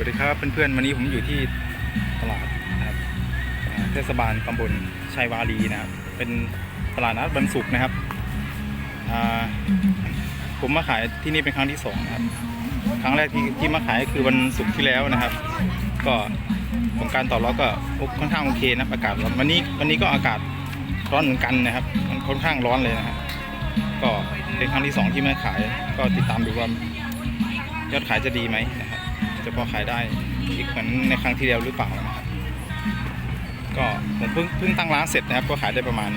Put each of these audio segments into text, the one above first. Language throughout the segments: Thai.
วัสดีครับเพื่อนๆวันนี้ผมอยู่ที่ตลาดนะครับเทศบาลตำบลชัยวารีนะครับ เป็นตลาดนัดวันศุกร์นะครับผมมาขายที่นี่เป็นครั้งที่สองนะครับ ครั้งแรกที่ที่มาขายคือวันศุกร์ที่แล้วนะครับ ก็ผลการตอบรับก็ค่อนข้างโอเคนะอากาศร้อนวันนี้วันนี้ก็อากาศร้อนเหมือนกันนะครับ มันค่อนข้างร้อนเลยนะครับก็เป็นครั้งที่สองที่มาขาย ก็ติดตามดูว่ายอดขายจะดีไหมนะครับ จะพอขายได้อีกเหมือนในครั้งที่แล้วหรือเปล่านะครับก็ผมเพิ่งเพิ่งตั้งร้านเสร็จนะครับ ก็ขายได้ประมาณ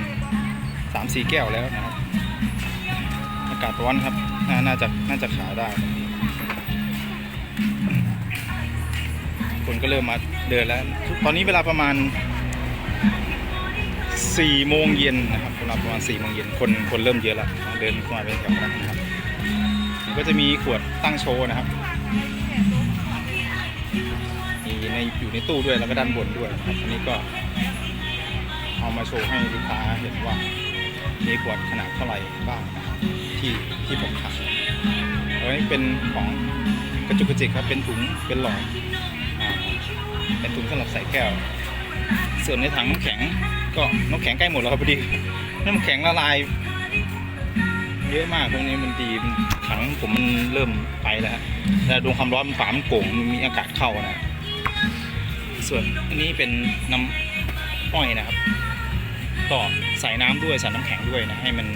3ามสี่แก้วแล้วนะครับ อากาศร้อนครับนน่าจะน่าจะขายได้ คนก็เริ่มมาเดินแล้ว ตอนนี้เวลาประมาณ4โมงเย็นนะครับเวลาประมาณ4โมงเย็นคนคนเริ่มเยอะแล้วเดินเข้ามาเป็นแถวแล้วนะครับก็จะมีขวดตั้งโชว์นะครับ มีในอยู่ในตู้ด้วยแล้วก็ด้านบนด้วยนะครับอันนี้ก็เอามาโชว์ให้ลูกค้าเห็นว่ามีขวดขนาดเท่าไหร่บ้างนะครับที่ที่ผมขายอันนี้เป็นของกระจุกกระจิกครับเป็นถุงเป็นหลอดเป็นถุงสำหรับใส่แก้ว ส่วนในถังน้ำแข็งก็น้ำแข็งใกล้หมดแล้วครับพอดีน้ำแข็งละลายเยอะมากพวกนี้มันดีถังผมมันเริ่มไปแล้วฮะแต่ดวงความร้อนมันฝามันโก่งมันมีอากาศเข้านะ ส่วนอันนี้เป็นน้ำอ้อยนะครับก็ใส่น้ำด้วยใส่น้ำแข็งด้วยนะให้มัน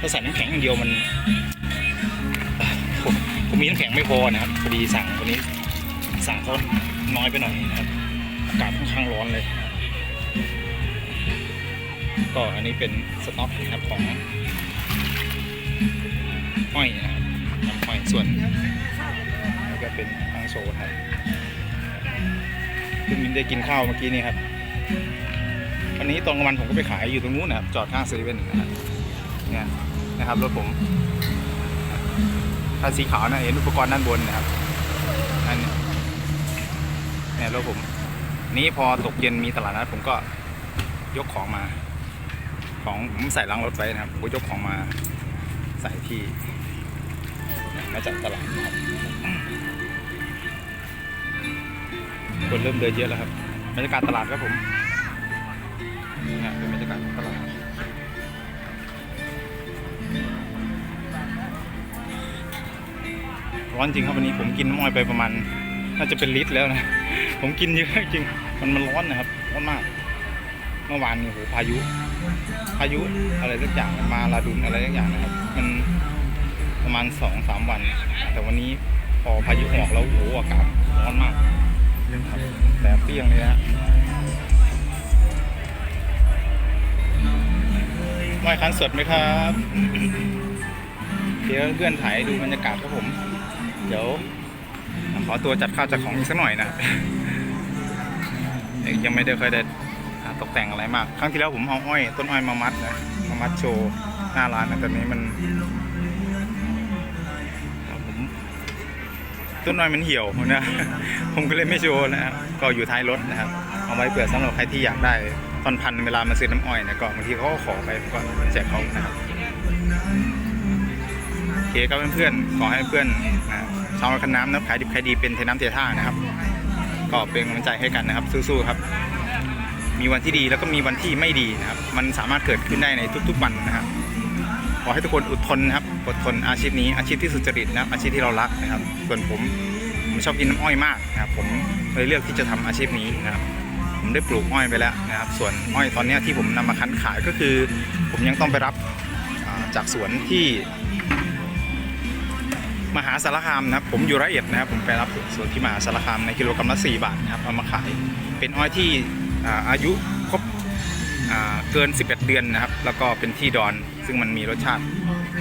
ถ้าใส่น้ำแข็งอย่างเดียวมันผมผมมีน้ำแข็งไม่พอนะครับพอดีสั่งวันนี้สั่งเขาน้อยไปหน่อยนะครับอากาศค่อนข้างร้อนเลย ก็อันนี้เป็นสต็อกนะครับของอ้อยนะครับน้ำอ้อยส่วนแล้วก็เป็นอังโซครับ พิ่งได้กินข้าวเมื่อกี้นี่ครับวันนี้ตอนกลางวันผมก็ไปขายอยู่ตรงนู้นนะครับจอดข้างเซเว่นนะครับเนี่ยนะครับรถผมคันสีขาวนะเห็นอุปกรณ์ด้านบนนะครับนั่นเนี่ยเนี่รถผมนี้พอตกเย็นมีตลาดนัดผมก็ยกของมา ของผมใส่ล้างรถไว้นะครับผมก็ยกของมาใส่ที่มาจากตลาดนะครับ คนเริ่มเดินเยอะแล้วครับบรรยากาศตลาดครับผมนะเป็นบรรยากาศตลาดร้อนจริงครับวันนี้ผมกินน้ำอ้อยไปประมาณน่าจะเป็นลิตรแล้วนะ ผมกินเยอะจริง มันมันร้อนนะครับร้อนมาก เมื่อวานนี่โหพายุ พายุอะไรสักอย่างมาลาดุนอะไรสักอย่างนะครับ มันประมาณสองสามวัน แต่วันนี้พอพายุออกแล้วโอ้โหอากาศร้อนมาก แต่เปรี้ยงเลยนะไม่คันสดไหมครับ เดี๋ยวเพื่อนถ่ายดูบรรยากาศครับผม เดี๋ยวขอตัวจัดข้าวจัดของอีกสักหน่อยนะยังไม่ได้ค่อยได้ตกแต่งอะไรมาก ครั้งที่แล้วผมเอาอ้อย ต้นอ้อยมามัดนะมามัดโชว์หน้าร้านนะแต่นี้มัน ต้นอ้มันเหี่ยวนะผมก็เลยไม่โชว์นะครับก็อยู่ท้ายรถนะครับเอาไว้เผื่อสำหรับใครที่อยากได้ท่อนพันเวลามาซื้อน้ำอ้อยเนะก็บางทีเขาก็ขอไปก็แจกเขานะครับโอเคครับเพื่อนๆขอให้เพื่อนนะชาวคันน้ำนะขายดิบขายดีเป็นเทน้ำเทท่านะครับ ก็เป็นกำลังใจให้กันนะครับ สู้ๆครับ มีวันที่ดีแล้วก็มีวันที่ไม่ดีนะครับ มันสามารถเกิดขึ้นได้ในทุก ๆ วันนะครับ อให้ทุกคนอดทนนะครับอดทนอาชีพนี้อาชีพที่สุจริตนะครับ อาชีพที่เรารักนะครับ ส่วนผมผมชอบกินน้ำอ้อยมากนะครับ ผมเลยเลือกที่จะทำอาชีพนี้นะครับ ผมได้ปลูกอ้อยไปแล้วนะครับ ส่วนอ้อยตอนนี้ที่ผมนำมาคั้นขายก็คือ ผมยังต้องไปรับจากสวนที่มหาสารคามนะครับ ผมอยู่ร้อยเอ็ดนะครับ ผมไปรับสวนที่มหาสารคามในกิโลกรัมละ4บาทนะครับเอามาขายเป็นอ้อยที่อาอายุ เกิน 11 เดือนนะครับ แล้วก็เป็นที่ดอนซึ่งมันมีรสชาติ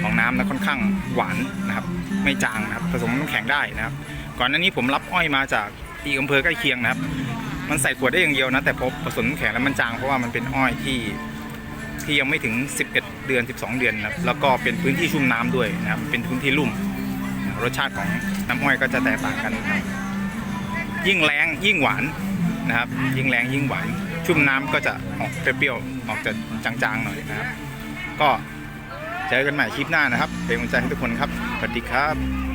ของน้ำและค่อนข้างหวานนะครับ ไม่จางนะครับผสมน้ำแข็งได้นะครับ ก่อนหน้านี้ผมรับอ้อยมาจากที่อำเภอใกล้เคียงนะครับ มันใส่ขวดได้อย่างเดียวนะ แต่พอผสมน้ำแข็งแล้วมันจางเพราะว่ามันเป็นอ้อยที่ที่ยังไม่ถึง 11 เดือน 12 เดือนนะครับแล้วก็เป็นพื้นที่ชุ่มน้ำด้วยนะครับ เป็นพื้นที่ลุ่ม รสชาติของน้ำอ้อยก็จะแตกต่างกันนะครับยิ่งแรงยิ่งหวานนะครับ ยิ่งแรงยิ่งหวาน ชุ่มน้ำก็จะออกเปรี้ยวๆออกจะจางๆหน่อยนะครับ ก็เจอกันใหม่คลิปหน้านะครับ เป็นกำลังใจให้ทุกคนครับสวัสดีครับ